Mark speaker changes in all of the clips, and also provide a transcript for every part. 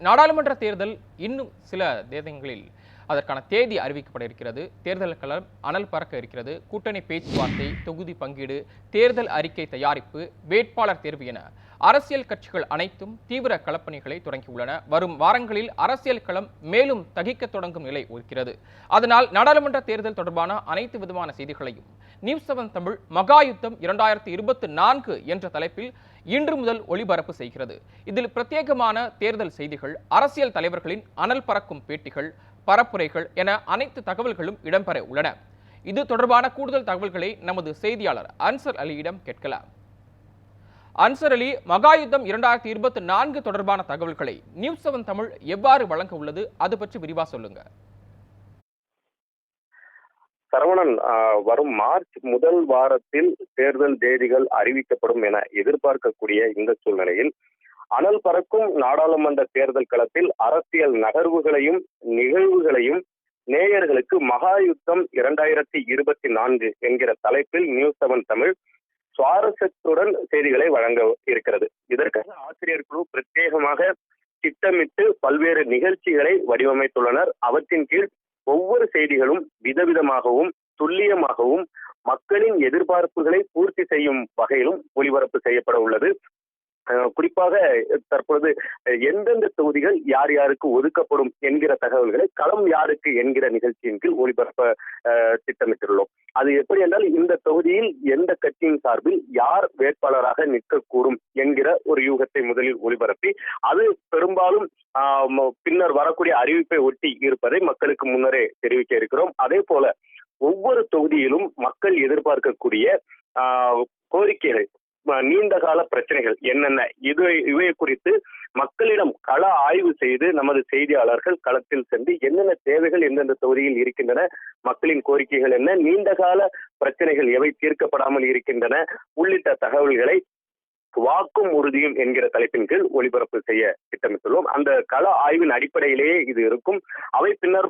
Speaker 1: நாடாளுமன்ற தேர்தல் இன்னும் சில தேதங்களில் அதற்கான தேதி அறிவிக்கப்பட இருக்கிறது. தேர்தல் களம் அனல் பறக்க இருக்கிறது. கூட்டணி பேச்சுவார்த்தை தொகுதி பங்கீடு தேர்தல் அறிக்கை தயாரிப்பு வேட்பாளர் தேர்வு என அரசியல் கட்சிகள் அனைத்தும் தீவிர களப்பணிகளை தொடங்கியுள்ளன. வரும் வாரங்களில் அரசியல் களம் மேலும் தகிக்க தொடங்கும் நிலை இருக்கிறது. அதனால் நாடாளுமன்ற தேர்தல் தொடர்பான அனைத்து விதமான செய்திகளையும் நியூஸ் செவன் தமிழ் மகாயுத்தம் இரண்டாயிரத்தி இருபத்தி நான்கு என்ற தலைப்பில் இன்று முதல் ஒளிபரப்பு செய்கிறது. இதில் பிரத்யேகமான தேர்தல் செய்திகள் அரசியல் தலைவர்களின் அனல் பறக்கும் பேட்டிகள் பரப்புரைகள் என அனைத்து தகவல்களும் இடம்பெற உள்ளன. இது தொடர்பான கூடுதல் தகவல்களை நமது செய்தியாளர் அன்சர் அலியிடம் கேட்கலாம். அன்சர் அலி மகாயுத்தம் இரண்டாயிரத்தி இருபத்தி நான்கு தொடர்பான தகவல்களை நியூஸ் செவன் தமிழ் எவ்வாறு வழங்க உள்ளது? அது பற்றி விரிவா சொல்லுங்க.
Speaker 2: சரவணன் ஆஹ், வரும் மார்ச் முதல் வாரத்தில் தேர்தல் தேதிகள் அறிவிக்கப்படும் என எதிர்பார்க்கக்கூடிய இந்த சூழ்நிலையில் அனல் பறக்கும் நாடாளுமன்ற தேர்தல் களத்தில் அரசியல் நகர்வுகளையும் நிகழ்வுகளையும் நேயர்களுக்கு மகா யுத்தம் இரண்டாயிரத்தி இருபத்தி நான்கு என்கிற தலைப்பில் நியூஸ் செவன் தமிழ் சுவாரஸ்யத்துடன் செய்திகளை வழங்க இருக்கிறது. இதற்காக ஆசிரியர் குழு பிரத்யேகமாக திட்டமிட்டு பல்வேறு நிகழ்ச்சிகளை வடிவமைத்துள்ளனர். அவற்றின் கீழ் ஒவ்வொரு செய்திகளும் விதவிதமாகவும் துல்லியமாகவும் மக்களின் எதிர்பார்ப்புகளை பூர்த்தி செய்யும் வகையிலும் ஒளிபரப்பு செய்யப்பட உள்ளது. குறிப்பாக தற்பொழுது எந்தெந்த தொகுதிகள் யார் யாருக்கு ஒதுக்கப்படும் என்கிற தகவல்களை களம் யாருக்கு என்கிற நிகழ்ச்சியின் கீழ் ஒளிபரப்ப திட்டமிட்டுள்ளோம் அது எப்படி என்றால் இந்த தொகுதியில் எந்த கட்சியின் சார்பில் யார் வேட்பாளராக நிற்கக்கூடும் என்கிற ஒரு யூகத்தை முதலில் ஒளிபரப்பி அது பெரும்பாலும் பின்னர் வரக்கூடிய அறிவிப்பை ஒட்டி இருப்பதை மக்களுக்கு முன்னரே தெரிவிக்க இருக்கிறோம். அதே போல ஒவ்வொரு தொகுதியிலும் மக்கள் எதிர்பார்க்கக்கூடிய ஆஹ், கோரிக்கைகள் நீண்ட கால பிரச்சனைகள் என்னென்ன? இது இவை குறித்து மக்களிடம் கள ஆய்வு செய்து நமது செய்தியாளர்கள் களத்தில் சென்று என்னென்ன தேவைகள் எந்தெந்த தொகுதியில் இருக்கின்றன மக்களின் கோரிக்கைகள் என்ன நீண்ட கால பிரச்சனைகள் எவை தீர்க்கப்படாமல் இருக்கின்றன உள்ளிட்ட தகவல்களை வாக்கும் உறுதியும் என்கிற தலைப்பின் கீழ் ஒளிபரப்பு செய்ய திட்டமிட்டுள்ளோம். அந்த கள ஆய்வின் அடிப்படையிலேயே இது இருக்கும். அவை பின்னர்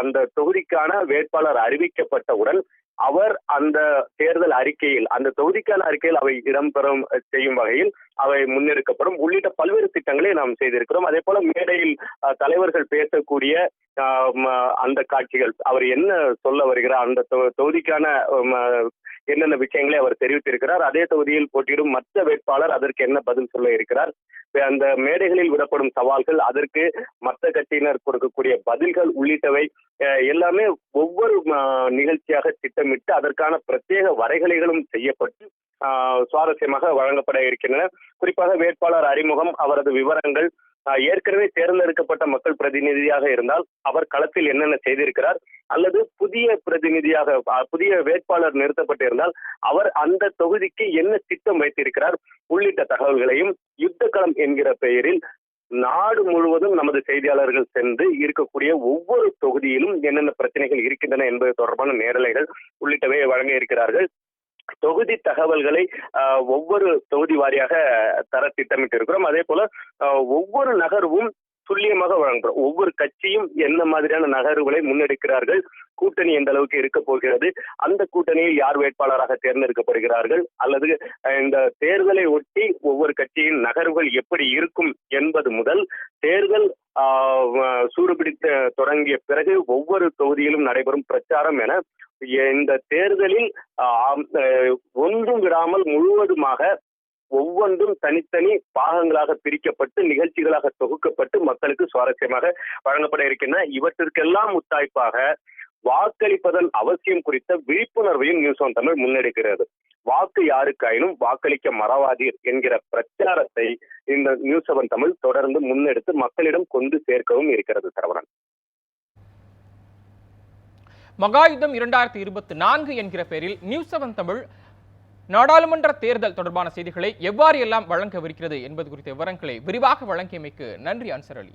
Speaker 2: அந்த தொகுதிக்கான வேட்பாளர் அறிவிக்கப்பட்டவுடன் அவர் அந்த தேர்தல் அறிக்கையில் அந்த தொகுதிக்கான அறிக்கையில் அவை இடம்பெறும் செய்யும் வகையில் அவை முன்னெடுக்கப்படும். உள்ளிட்ட பல்வேறு திட்டங்களை நாம் செய்திருக்கிறோம். அதே போல மேடையில் தலைவர்கள் பேசக்கூடிய அந்த காட்சிகள் அவர் என்ன சொல்ல வருகிறார் அந்த தொகுதிக்கான என்னென்ன விஷயங்களை அவர் தெரிவித்திருக்கிறார் அதே தொகுதியில் போட்டியிடும் மற்ற வேட்பாளர் அதற்கு என்ன பதில் சொல்ல இருக்கிறார் அந்த மேடைகளில் விடப்படும் சவால்கள் அதற்கு மற்ற கட்சியினர் கொடுக்கக்கூடிய பதில்கள் உள்ளிட்டவை அஹ், எல்லாமே ஒவ்வொரு நிகழ்ச்சியாக திட்ட திட்டமிட்டு அதற்கான பிரத்யேக வரைகலைகளும் செய்யப்பட்டு சுவாரஸ்யமாக வழங்கப்பட இருக்கின்றன. குறிப்பாக வேட்பாளர் அறிமுகம் அவரது விவரங்கள் ஏற்கனவே தேர்ந்தெடுக்கப்பட்ட மக்கள் பிரதிநிதியாக இருந்தால் அவர் களத்தில் என்னென்ன செய்திருக்கிறார் அல்லது புதிய பிரதிநிதியாக புதிய வேட்பாளர் நிறுத்தப்பட்டிருந்தால் அவர் அந்த தொகுதிக்கு என்ன திட்டம் வைத்திருக்கிறார் உள்ளிட்ட தகவல்களையும் யுத்த களம் என்கிற பெயரில் நாடு முழுவதும் நமது செய்தியாளர்கள் சென்று இருக்கக்கூடிய ஒவ்வொரு தொகுதியிலும் என்னென்ன பிரச்சனைகள் இருக்கின்றன என்பது தொடர்பான நேரலைகள் உள்ளிட்டவை வழங்க இருக்கிறார்கள். தொகுதி தகவல்களை ஆஹ், ஒவ்வொரு தொகுதி வாரியாக தர திட்டமிட்டு இருக்கிறோம் அதே போல ஒவ்வொரு நகர்வும் துல்லியமாக வழங்கப்படும் ஒவ்வொரு கட்சியும் என்ன மாதிரியான நகர்வுகளை முன்னெடுக்கிறார்கள் கூட்டணி எந்த அளவுக்கு இருக்க போகிறது அந்த கூட்டணியில் யார் வேட்பாளராக தேர்ந்தெடுக்கப்படுகிறார்கள் அல்லது இந்த தேர்தலை ஒட்டி ஒவ்வொரு கட்சியின் நகர்வுகள் எப்படி இருக்கும் என்பது முதல் தேர்தல் சூடுபிடித்து தொடங்கிய பிறகு ஒவ்வொரு தொகுதியிலும் நடைபெறும் பிரச்சாரம் என இந்த தேர்தலில் ஒன்றும் விடாமல் முழுவதுமாக ஒவ்வொன்றும் தனித்தனி பாகங்களாக பிரிக்கப்பட்டு நிகழ்ச்சிகளாக தொகுக்கப்பட்டு மக்களுக்கு சுவாரஸ்யமாக வழங்கப்பட இருக்கின்றன. இவற்றிற்கெல்லாம் முத்தாய்ப்பாக வாக்களிப்பதன் அவசியம் குறித்த விழிப்புணர்வையும் நியூஸ் ஆன் தமிழ் முன்னெடுக்கிறது. வாக்கு யாருக்காயினும் வாக்களிக்க மறவாதீர் என்கிற பிரச்சாரத்தை இந்த நியூஸ் செவன் தமிழ் தொடர்ந்து முன்னெடுத்து மக்களிடம் கொண்டு சேர்க்கவும் இருக்கிறது சரவணன்.
Speaker 1: மகாயுத்தம் இரண்டாயிரத்தி இருபத்தி நான்கு என்கிற பெயரில் நியூஸ் செவன் தமிழ் நாடாளுமன்ற தேர்தல் தொடர்பான செய்திகளை எவ்வாறு எல்லாம் வழங்கவிருக்கிறது என்பது குறித்த விவரங்களை விரிவாக வழங்கியமைக்கு நன்றி அன்சர் அலி.